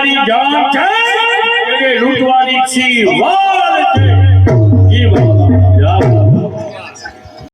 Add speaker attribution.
Speaker 1: લૂંટવાની જાન છે. કે લૂંટવાની છી.